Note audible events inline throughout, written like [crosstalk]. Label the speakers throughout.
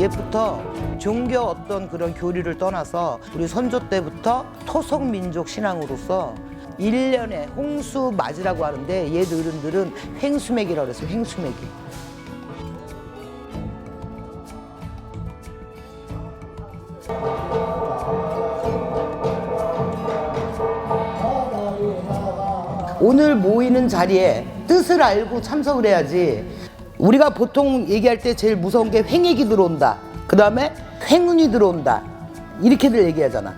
Speaker 1: 옛부터 종교 어떤 그런 교리를 떠나서 우리 선조 때부터 토속 민족 신앙으로서 일년에 홍수 맞이라고 하는데 옛 어른들은 횡수맥이라고 그랬어요. 횡수맥이. 오늘 모이는 자리에 뜻을 알고 참석을 해야지. 우리가 보통 얘기할 때 제일 무서운 게 횡액이 들어온다. 그 다음에 횡운이 들어온다. 이렇게들 얘기하잖아.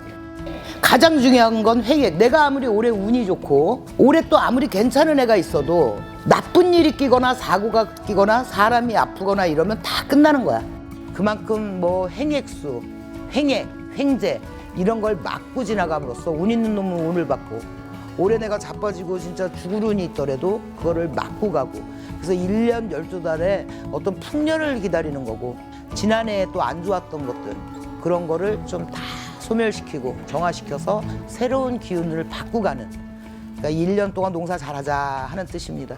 Speaker 1: 가장 중요한 건 횡액. 내가 아무리 올해 운이 좋고 올해 또 아무리 괜찮은 애가 있어도 나쁜 일이 끼거나 사고가 끼거나 사람이 아프거나 이러면 다 끝나는 거야. 그만큼 뭐 행액수, 횡액, 횡재 이런 걸 막고 지나감으로써 운 있는 놈은 운을 받고 올해 내가 자빠지고 진짜 운이 있더라도 그거를 막고 가고 그래서 1년 12달에 어떤 풍년을 기다리는 거고 지난해에 또 안 좋았던 것들 그런 거를 좀 다 소멸시키고 정화시켜서 새로운 기운을 받고 가는 그러니까 1년 동안 농사 잘하자 하는 뜻입니다.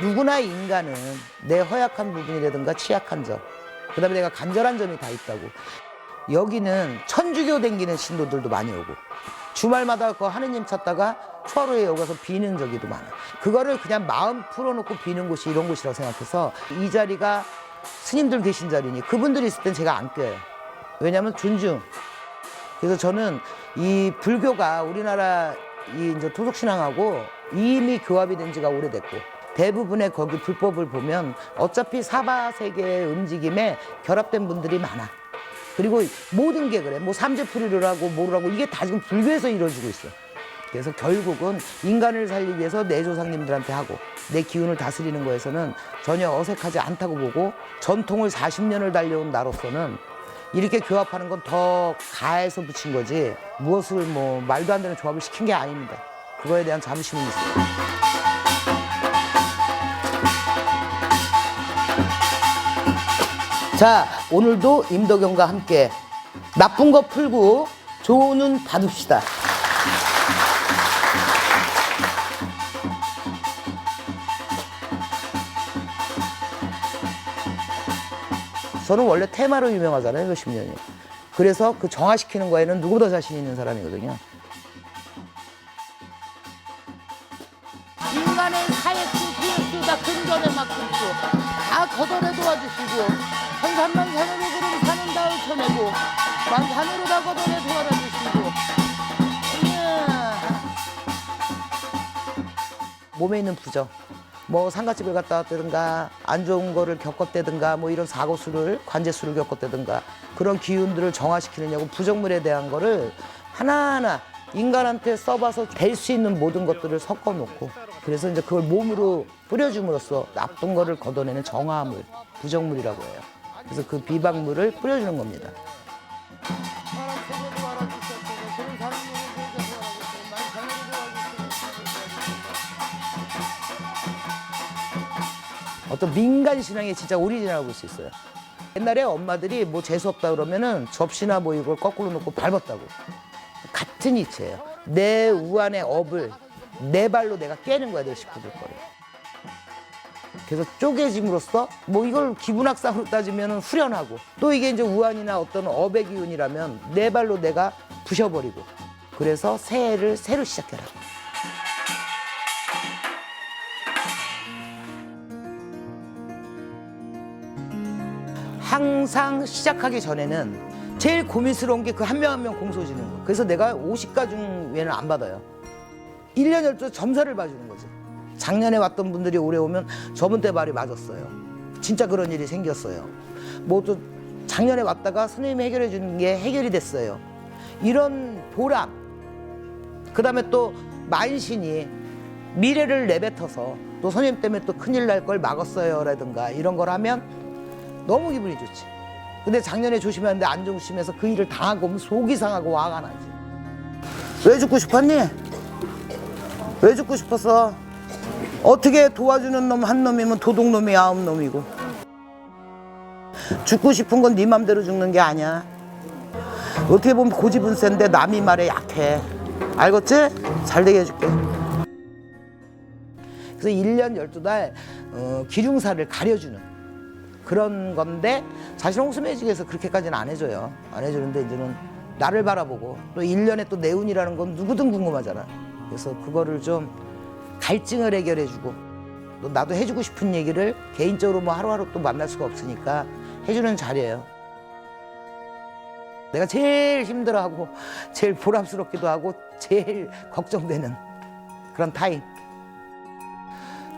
Speaker 1: 누구나 인간은 내 허약한 부분이라든가 취약한 점, 그 다음에 내가 간절한 점이 다 있다고. 여기는 천주교 댕기는 신도들도 많이 오고, 주말마다 그 하느님 찾다가 초하루에 여기 가서 비는 적이도 많아. 그거를 그냥 마음 풀어놓고 비는 곳이 이런 곳이라고 생각해서 이 자리가 스님들 계신 자리니 그분들이 있을 땐 제가 안 껴요. 왜냐하면 존중. 그래서 저는 이 불교가 우리나라 이 이제 토속 신앙하고 이미 교합이 된 지가 오래됐고 대부분의 거기 불법을 보면 어차피 사바 세계의 움직임에 결합된 분들이 많아. 그리고 모든 게 그래. 뭐 삼재풀이를 하고 뭐를 하고 이게 다 지금 불교에서 이루어지고 있어. 그래서 결국은 인간을 살리기 위해서 내 조상님들한테 하고 내 기운을 다스리는 거에서는 전혀 어색하지 않다고 보고 전통을 40년을 달려온 나로서는 이렇게 교합하는 건 더 가해서 붙인 거지 무엇을 뭐 말도 안 되는 조합을 시킨 게 아닙니다. 그거에 대한 자부심은 있어요. 자, 오늘도 임덕영과 함께 나쁜 거 풀고 좋은 운 받읍시다. 저는 원래 테마로 유명하잖아요, 몇십 년이. 그래서 그 정화시키는 거에는 누구보다 자신 있는 사람이거든요. 도와주시고 천산만 산으로 그름 사는 다을 쳐내고 만산으로 다 걷어내 도와주시고. 몸에 있는 부정. 뭐 상가집을 갔다 왔다든가 안 좋은 거를 겪었다든가 뭐 이런 사고수를 관제수를 겪었다든가 그런 기운들을 정화시키느냐고 부정물에 대한 거를 하나하나 인간한테 써봐서 될 수 있는 모든 것들을 섞어 놓고 그래서 이제 그걸 몸으로 뿌려줌으로써 나쁜 거를 걷어내는 정화물 부정물이라고 해요 그래서 그 비방물을 뿌려주는 겁니다 어떤 민간 신앙에 진짜 오리지널하고 볼 수 있어요. 옛날에 엄마들이 뭐 재수 없다 그러면은 접시나 뭐 이걸 거꾸로 놓고 밟았다고. 같은 이치예요. 내 우안의 업을 내 발로 내가 깨는 거야, 내 식구들 거를. 그래서 쪼개짐으로써 뭐 이걸 기분학상으로 따지면 후련하고 또 이게 이제 우안이나 어떤 업의 기운이라면 내 발로 내가 부셔버리고 그래서 새해를 새로 시작해라. 항상 시작하기 전에는 제일 고민스러운 게 그 한 명 한 명 공소 지는 거. 그래서 내가 50가 중에는 안 받아요. 1년 12주 점사를 봐주는 거지. 작년에 왔던 분들이 올해 오면 저번 때 말이 맞았어요. 진짜 그런 일이 생겼어요. 뭐또 작년에 왔다가 선생님이 해결해 주는 게 해결이 됐어요. 이런 보람. 그 다음에 또 만신이 미래를 내뱉어서 또 선생님 때문에 또 큰일 날 걸 막았어요. 라든가 이런 걸 하면 너무 기분이 좋지. 근데 작년에 조심했는데 안 조심해서 그 일을 당하고 속이 상하고 화가 나지. 왜 죽고 싶었니? 왜 죽고 싶었어? 어떻게 도와주는 놈 한 놈이면 도둑놈이 아홉 놈이고. 죽고 싶은 건 네 맘대로 죽는 게 아니야. 어떻게 보면 고집은 센데 남이 말에 약해. 알겠지? 잘 되게 해줄게. 그래서 1년 12달 어, 기중사를 가려주는 그런 건데 사실 홍수매직에서 그렇게까지는 안 해줘요. 안 해주는데 이제는 나를 바라보고 또 1년에 또 내운이라는 건 누구든 궁금하잖아. 그래서 그거를 좀 갈증을 해결해주고 또 나도 해주고 싶은 얘기를 개인적으로 뭐 하루하루 또 만날 수가 없으니까 해주는 자리예요. 내가 제일 힘들어하고 제일 보람스럽기도 하고 제일 걱정되는 그런 타임.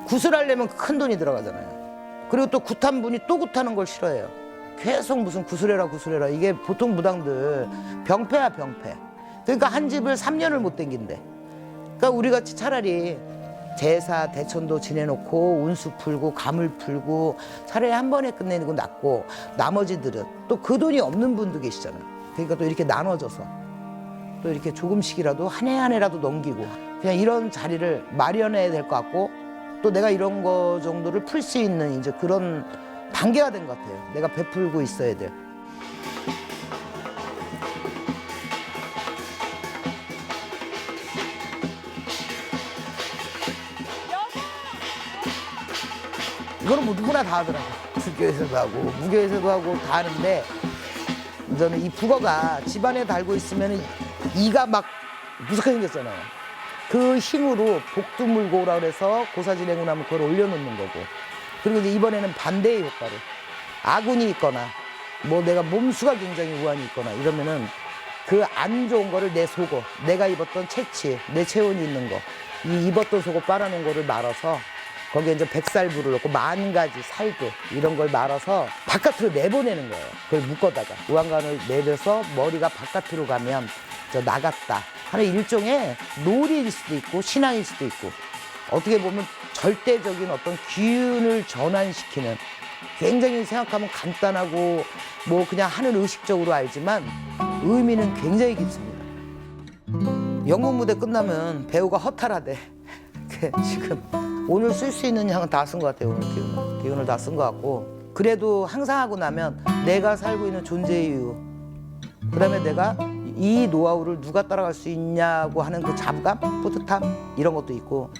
Speaker 1: 구슬하려면 큰 돈이 들어가잖아요. 그리고 또 굿한 분이 또 굿하는 걸 싫어해요. 계속 무슨 구슬해라 구슬해라 이게 보통 무당들 병폐야 병폐. 그러니까 한 집을 3년을 못 댕긴대. 그러니까 우리 같이 차라리 제사 대천도 지내놓고 운수 풀고 감을 풀고 차라리 한 번에 끝내는 건 낫고 나머지들은 또 그 돈이 없는 분도 계시잖아요. 그러니까 또 이렇게 나눠져서 또 이렇게 조금씩이라도 한 해 한 해라도 넘기고 그냥 이런 자리를 마련해야 될 것 같고 또 내가 이런 거 정도를 풀 수 있는 이제 그런 단계가 된 것 같아요. 내가 베풀고 있어야 될. 이거는 뭐 누구나 다 하더라고. 불교에서도 하고 무교에서도 하고 다 하는데 저는 이 북어가 집안에 달고 있으면 이가 막 무섭게 생겼잖아요. 그 힘으로 복도 물고 오라 그래서 고사진행을 하면 그걸 올려놓는 거고. 그리고 이제 이번에는 반대의 효과로 아군이 있거나 뭐 내가 몸수가 굉장히 우환이 있거나 이러면은 그 안 좋은 거를 내 속옷, 내가 입었던 채취, 내 체온이 있는 거, 이 입었던 속옷 빨아놓은 거를 말아서 거기에 이제 백살부를 넣고 만 가지 살도 이런 걸 말아서 바깥으로 내보내는 거예요. 그걸 묶어다가 우한관을 내려서 머리가 바깥으로 가면 저 나갔다 하는 일종의 놀이일 수도 있고 신앙일 수도 있고 어떻게 보면 절대적인 어떤 기운을 전환시키는 굉장히 생각하면 간단하고 뭐 그냥 하는 의식적으로 알지만 의미는 굉장히 깊습니다. 연극 무대 끝나면 배우가 허탈하대. [laughs] 그 지금 오늘 쓸 수 있는 양은 다 쓴 것 같아요. 오늘 기운을 기운을 다 쓴 것 같고 그래도 항상 하고 나면 내가 살고 있는 존재 이유 그다음에 내가 이 노하우를 누가 따라갈 수 있냐고 하는 그 자부감, 뿌듯함 이런 것도 있고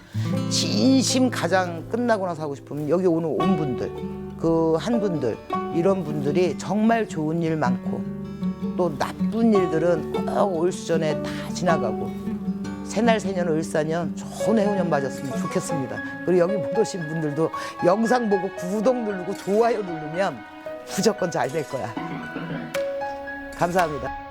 Speaker 1: 진심 가장 끝나고 나서 하고 싶으면 여기 오늘 온 분들 그 한 분들 이런 분들이 정말 좋은 일 많고 또 나쁜 일들은 꼭 올 수 전에 다 지나가고 새날 새년 을사년 좋은 해운년 맞았으면 좋겠습니다. 그리고 여기 못 오신 분들도 영상 보고 구독 누르고 좋아요 누르면 무조건 잘 될 거야. 감사합니다.